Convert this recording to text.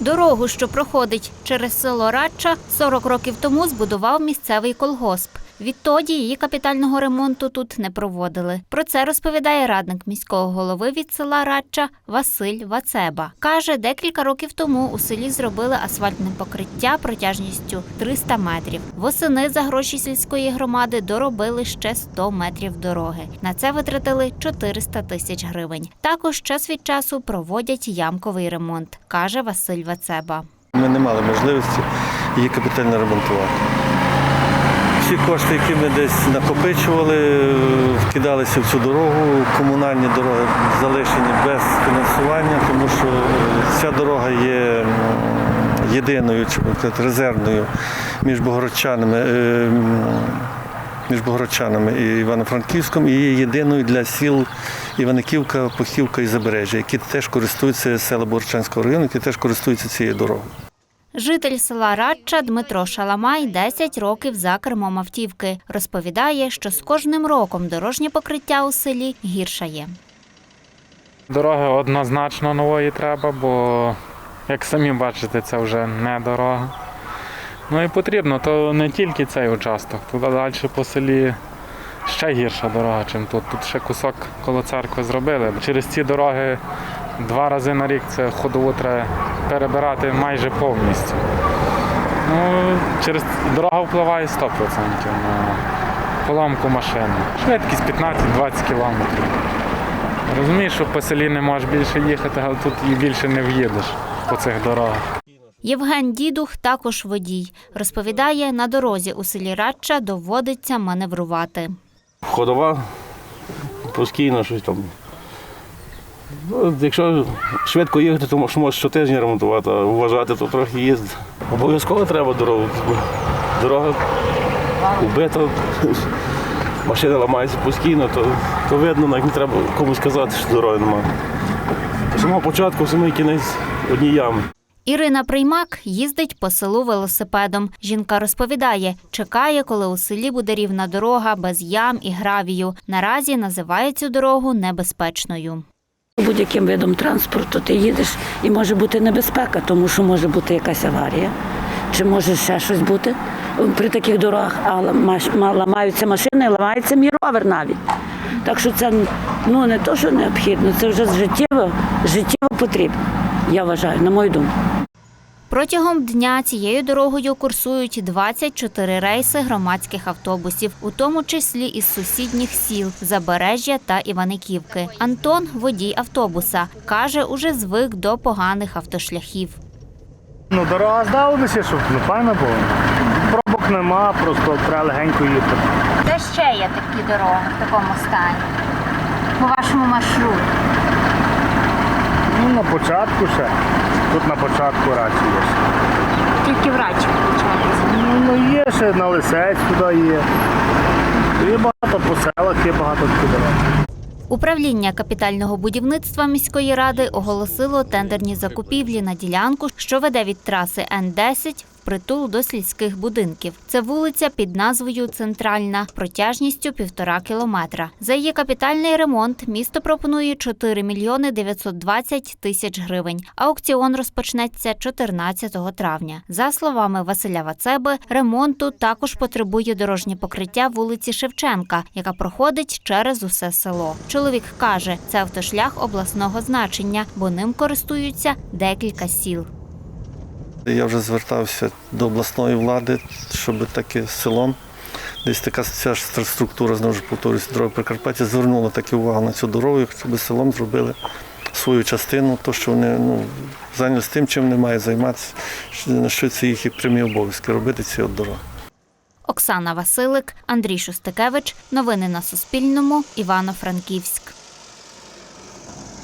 Дорогу, що проходить через село Радча, 40 років тому збудував місцевий колгосп. Відтоді її капітального ремонту тут не проводили. Про це розповідає радник міського голови від села Радча Василь Вацеба. Каже, декілька років тому у селі зробили асфальтне покриття протяжністю 300 метрів. Восени за гроші сільської громади доробили ще 100 метрів дороги. На це витратили 400 тисяч гривень. Також час від часу проводять ямковий ремонт, каже Василь Вацеба. Ми не мали можливості її капітально ремонтувати. Всі кошти, які ми десь накопичували, вкидалися в цю дорогу. Комунальні дороги залишені без фінансування, тому що ця дорога є єдиною резервною між Богородчанами. е, Між Богородчанами і Івано-Франківськом і є єдиною для сіл Іваниківка, Похівка і Забережжя, які теж користуються села Богородчанського району, які теж користуються цією дорогою. Житель села Радча Дмитро Шаламай 10 років за кермом автівки. Розповідає, що з кожним роком дорожнє покриття у селі гіршає. Дороги однозначно нової треба, бо, як самі бачите, це вже не дорога. Ну і потрібно, то не тільки цей участок. Туди далі по селі ще гірша дорога, ніж тут. Тут ще кусок коло церкви зробили. Через ці дороги два рази на рік це ходову треба перебирати майже повністю. Ну, через дорога впливає 100% на поломку машини. Швидкість 15-20 кілометрів. Розумієш, що по селі не можеш більше їхати, але тут і більше не в'їдеш по цих дорогах. Євген Дідух також водій. Розповідає, на дорозі у селі Радча доводиться маневрувати. ходова, постійно щось там. Ну, якщо швидко їхати, то може може щотижня ремонтувати, а вважати, то трохи їздити. Обов'язково треба дорогу. Дорога убита, машина ламається постійно, то, то видно, навіть не треба комусь сказати, що дороги немає. З самого початку, самий кінець одні ями. Ірина Приймак їздить по селу велосипедом. Жінка розповідає, чекає, коли у селі буде рівна дорога без ям і гравію. Наразі називає цю дорогу небезпечною. Будь-яким видом транспорту ти їдеш і може бути небезпека, тому що може бути якась аварія, чи може ще щось бути при таких дорогах, а ламаються машини, ламається мій ровер навіть. Так що це ну, не то, що необхідно, це вже життєво, життєво потрібно, я вважаю, на мою думку. Протягом дня цією дорогою курсують 24 рейси громадських автобусів, у тому числі із сусідніх сіл Забережжя та Іваниківки. Антон, водій автобуса, каже, уже звик до поганих автошляхів. Ну, дорога здавалася, щоб ну, файно було. Пробок нема, просто треба легенько їхати. Де ще є такі дороги в такому стані? По вашому маршруту? Ну, на початку ще. Тут на початку рації є. в Тільки врач Ну, ну, є ще на лисець туди є. Є багато по селах, є багато туди. Управління капітального будівництва міської ради оголосило тендерні закупівлі на ділянку, що веде від траси Н-10 впритул до сільських будинків. Це вулиця під назвою Центральна, протяжністю півтора кілометра. За її капітальний ремонт місто пропонує 4 мільйони 920 тисяч гривень. Аукціон розпочнеться 14 травня. За словами Василя Вацеби, ремонту також потребує дорожнє покриття вулиці Шевченка, яка проходить через усе село. Чоловік каже, це автошлях обласного значення, бо ним користуються декілька сіл. Я вже звертався до обласної влади, щоб таке селом, десь така ця структура, знову ж повторюся, дорога Прикарпаття, звернула таку увагу на цю дорогу, щоб селом зробили свою частину, то що вони ну, зайнялися тим, чим вони мають займатися, що- це їхні прямі обов'язки робити ці от дороги. Оксана Василик, Андрій Шустикевич. Новини на Суспільному. Івано-Франківськ.